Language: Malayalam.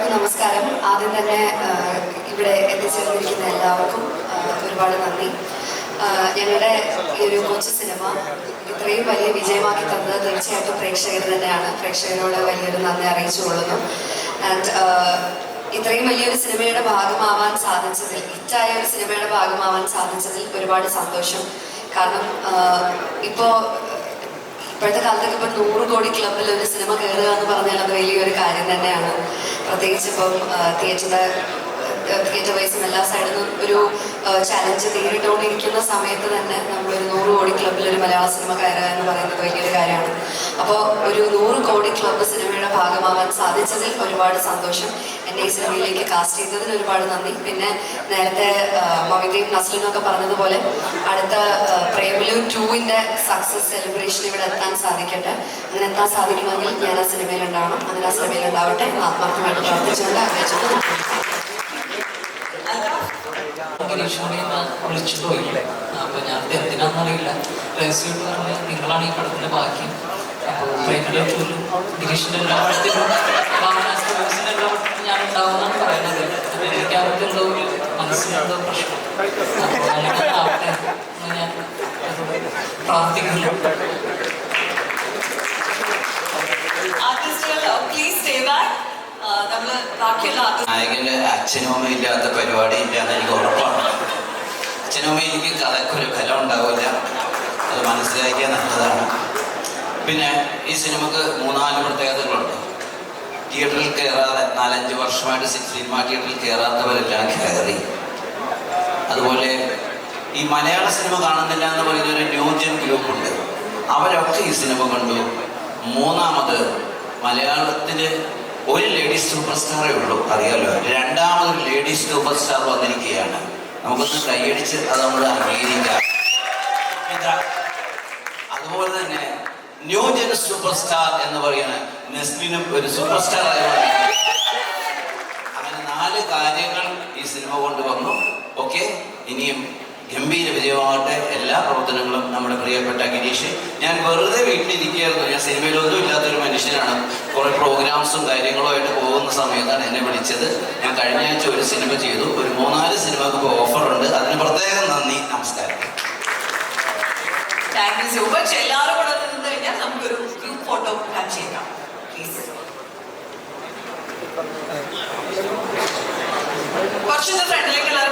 നമസ്കാരം. ആദ്യം തന്നെ ഇവിടെ എത്തിച്ചേർന്നിരിക്കുന്ന എല്ലാവർക്കും ഒരുപാട് നന്ദി. ഞങ്ങളുടെ ഈ ഒരു കൊച്ചു സിനിമ ഇത്രയും വലിയ വിജയമാക്കി തന്നത് തീർച്ചയായിട്ടും പ്രേക്ഷകർ തന്നെയാണ്. പ്രേക്ഷകരോട് വലിയൊരു നന്ദി അറിയിച്ചുകൊള്ളുന്നു ആൻഡ് ഇത്രയും വലിയൊരു സിനിമയുടെ ഭാഗമാവാൻ സാധിച്ചതിൽ ഹിറ്റായ ഒരു സിനിമയുടെ ഭാഗമാവാൻ സാധിച്ചതിൽ ഒരുപാട് സന്തോഷം. കാരണം ഇപ്പോൾ ഇപ്പോഴത്തെ കാലത്തൊക്കെ ഇപ്പം നൂറ് കോടി ക്ലബിൽ ഒരു സിനിമ കയറുക എന്ന് പറഞ്ഞാൽ അത് വലിയൊരു കാര്യം തന്നെയാണ്. പ്രത്യേകിച്ച് ഇപ്പം തിയേറ്ററിന്റെ തിയേറ്റർ വൈസും എല്ലാ സൈഡിൽ നിന്നും ഒരു ചാലഞ്ച് നേരിട്ടുകൊണ്ടിരിക്കുന്ന സമയത്ത് തന്നെ നമ്മളൊരു നൂറ് കോടി ക്ലബിൽ ഒരു മലയാള സിനിമ കയറുക എന്ന് പറയുന്നത് വലിയൊരു കാര്യമാണ്. അപ്പോൾ ഒരു നൂറ് കോടി ക്ലബ് സിനിമയുടെ ഭാഗമാവാൻ സാധിച്ചതിൽ ഒരുപാട് സന്തോഷം. എന്നെ ഈ സിനിമയിലേക്ക് കാസ്റ്റ് ചെയ്തതിന് ഒരുപാട് നന്ദി. പിന്നെ നേരത്തെ മമിതയും നസ്ലിനും ഒക്കെ പറഞ്ഞതുപോലെ അടുത്ത പ്രേമലു ടൂവിന്റെ സക്സസ് സെലിബ്രേഷൻ ഇവിടെ എത്താൻ സാധിക്കട്ടെ. അങ്ങനെ എത്താൻ സാധിക്കുമെങ്കിൽ ഞാൻ ആ സിനിമയിൽ ഉണ്ടാവണം. അങ്ങനെ ആ സിനിമയിൽ ഉണ്ടാവട്ടെ ആത്മാർത്ഥമായിട്ട് പ്രാർത്ഥിച്ചുകൊണ്ട് ആഗ്രഹിച്ചു വിളിച്ചു പോയില്ലേ അപ്പൊ ഞാൻ എന്തിനാന്നറിയില്ല നിങ്ങളാണ് ഈ പടത്തിന്റെ ബാക്കി അപ്പോൾ പ്രേമയുടെ ടൂറിലും ഗിരീഷിന്റെ എല്ലാ പടത്തിലും ഭാവന സ്റ്റോഴ്സിന്റെ എല്ലാ പടത്തിലും ഞാൻ ഉണ്ടാവുമെന്നാണ് പറയുന്നത്. അപ്പൊ എനിക്ക് അവർക്ക് എന്തോ ഒരു മനസ്സിലെന്തോ പ്രശ്നം. അപ്പോൾ അങ്ങനെ ആവട്ടെ എന്ന് ഞാൻ പ്രാർത്ഥിക്കുന്നു. നായകന്റെ അച്ഛനും അമ്മയും ഇല്ലാത്ത പരിപാടി ഇല്ല എന്ന് എനിക്ക് ഉറപ്പാണ്. അച്ഛനും അമ്മയും എനിക്ക് കഥക്കൊരു ഫലം ഉണ്ടാവില്ല. അത് മനസ്സിലാക്കിയാൽ നല്ലതാണ്. പിന്നെ ഈ സിനിമക്ക് മൂന്നാൽ പ്രത്യേകതകളുണ്ട്. തിയേറ്ററിൽ കയറാതെ നാലഞ്ച് വർഷമായിട്ട് സിനിമ തിയേറ്ററിൽ കയറാത്തവരെല്ലാം കയറി അതുപോലെ ഈ മലയാള സിനിമ കാണുന്നില്ല എന്ന് പറയുന്ന ഒരു ന്യൂജൻ ഗ്രൂപ്പുണ്ട്. അവരൊക്കെ ഈ സിനിമ കണ്ടു. മൂന്നാമത് മലയാളത്തിൽ ഒരു ലേഡി സൂപ്പർ സ്റ്റാറേ ഉള്ളൂ. അറിയാലോ? രണ്ടാമതൊരു ലേഡി സൂപ്പർ സ്റ്റാർ വന്നിരിക്കുകയാണ്. നമുക്കൊന്ന് കൈയടിച്ച് അത് നമ്മൾ അംഗീകരിക്കാം അതുപോലെ തന്നെ ന്യൂജൻ സൂപ്പർ സ്റ്റാർ എന്ന് പറയുന്ന നെസ്ലിനും ഒരു സൂപ്പർ സ്റ്റാർ ആയി അങ്ങനെ നാല് കാര്യങ്ങൾ ഈ സിനിമ കൊണ്ടുവന്നു ഓക്കെ? ഇനിയും ഗംഭീര വിജയമാകട്ടെ. എല്ലാ പ്രവർത്തനങ്ങളും നമ്മുടെ പ്രിയപ്പെട്ട ഗിരീഷ്. ഞാൻ വെറുതെ വീട്ടിലിരിക്കുകയായിരുന്നു. ഞാൻ സിനിമയിലൊന്നും ഇല്ലാത്തൊരു മനുഷ്യനാണ്. കുറെ പ്രോഗ്രാംസും കാര്യങ്ങളും ആയിട്ട് പോകുന്ന സമയത്താണ് എന്നെ വിളിച്ചത്. ഞാൻ കഴിഞ്ഞ ആഴ്ച ഒരു സിനിമ ചെയ്തു. ഒരു ഫോട്ടോ പ്ലാൻ ചെയ്യാം പ്ലീസ് കുറച്ചൊന്ന് ഫ്രണ്ടിലേക്ക് എല്ലാവരും